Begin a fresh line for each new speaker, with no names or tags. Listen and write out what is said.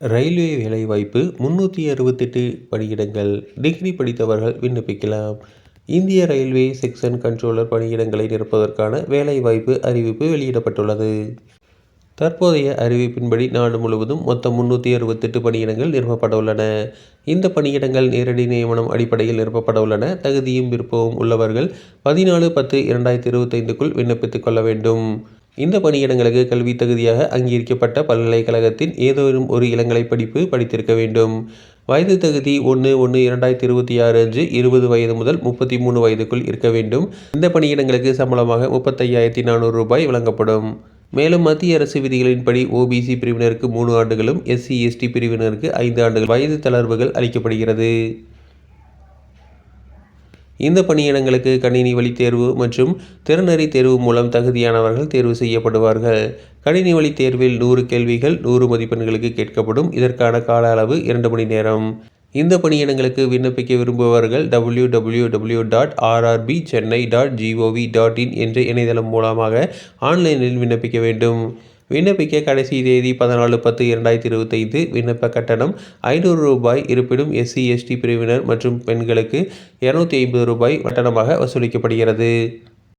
Railway வேலைவாய்ப்பு முன்னூற்றி அறுபத்தெட்டு பணியிடங்கள். டிகிரி படித்தவர்கள் விண்ணப்பிக்கலாம். இந்திய ரயில்வே செக்ஷன் கண்ட்ரோலர் பணியிடங்களை நிரப்பதற்கான வேலைவாய்ப்பு அறிவிப்பு வெளியிடப்பட்டுள்ளது. தற்போதைய அறிவிப்பின்படி நாடு முழுவதும் மொத்தம் முன்னூற்றி அறுபத்தெட்டு பணியிடங்கள் நிரப்பப்பட உள்ளன இந்த பணியிடங்கள் நேரடி நியமனம் அடிப்படையில் நிரப்பப்பட உள்ளன தகுதியும் விருப்பமும் உள்ளவர்கள் பதினாலு பத்து இரண்டாயிரத்தி இருபத்தைந்துக்குள் விண்ணப்பித்துக் கொள்ள வேண்டும். இந்த பணியிடங்களுக்கு கல்வி தகுதியாக அங்கீகரிக்கப்பட்ட பல்கலைக்கழகத்தின் ஏதேனும் ஒரு இளங்கலை படிப்பு படித்திருக்க வேண்டும். வயது தகுதி ஒன்று ஒன்று இரண்டாயிரத்தி இருபத்தி ஆறு அன்று இருபது வயது முதல் முப்பத்தி மூணு வயதுக்குள் இருக்க வேண்டும். இந்த பணியிடங்களுக்கு சம்பளமாக முப்பத்தையாயிரத்தி நானூறு ரூபாய் வழங்கப்படும். மேலும் மத்திய அரசு விதிகளின்படி ஓபிசி பிரிவினருக்கு மூணு ஆண்டுகளும் எஸ்சி எஸ்டி பிரிவினருக்கு ஐந்து ஆண்டுகள் வயது தளர்வுகள் அளிக்கப்படுகிறது. இந்த பணியிடங்களுக்கு கணினி வழி தேர்வு மற்றும் திறனறி தேர்வு மூலம் தகுதியானவர்கள் தேர்வு செய்யப்படுவார்கள். கணினி வழி தேர்வில் நூறு கேள்விகள் நூறு மதிப்பெண்களுக்கு கேட்கப்படும். இதற்கான கால அளவு இரண்டு மணி நேரம். இந்த பணியிடங்களுக்கு விண்ணப்பிக்க விரும்புபவர்கள் W W W dot RRB Chennai dot G O V dot in என்ற இணையதளம் மூலமாக ஆன்லைனில் விண்ணப்பிக்க வேண்டும். விண்ணப்பிக்க கடைசி தேதி பதினாலு பத்து இரண்டாயிரத்தி இருபத்தைந்து விண்ணப்ப கட்டணம் ஐநூறு ரூபாய் இருப்பினும் எஸ்சி எஸ்டி பிரிவினர் மற்றும் பெண்களுக்கு இரநூத்தி ஐம்பது ரூபாய் கட்டணமாக வசூலிக்கப்படுகிறது.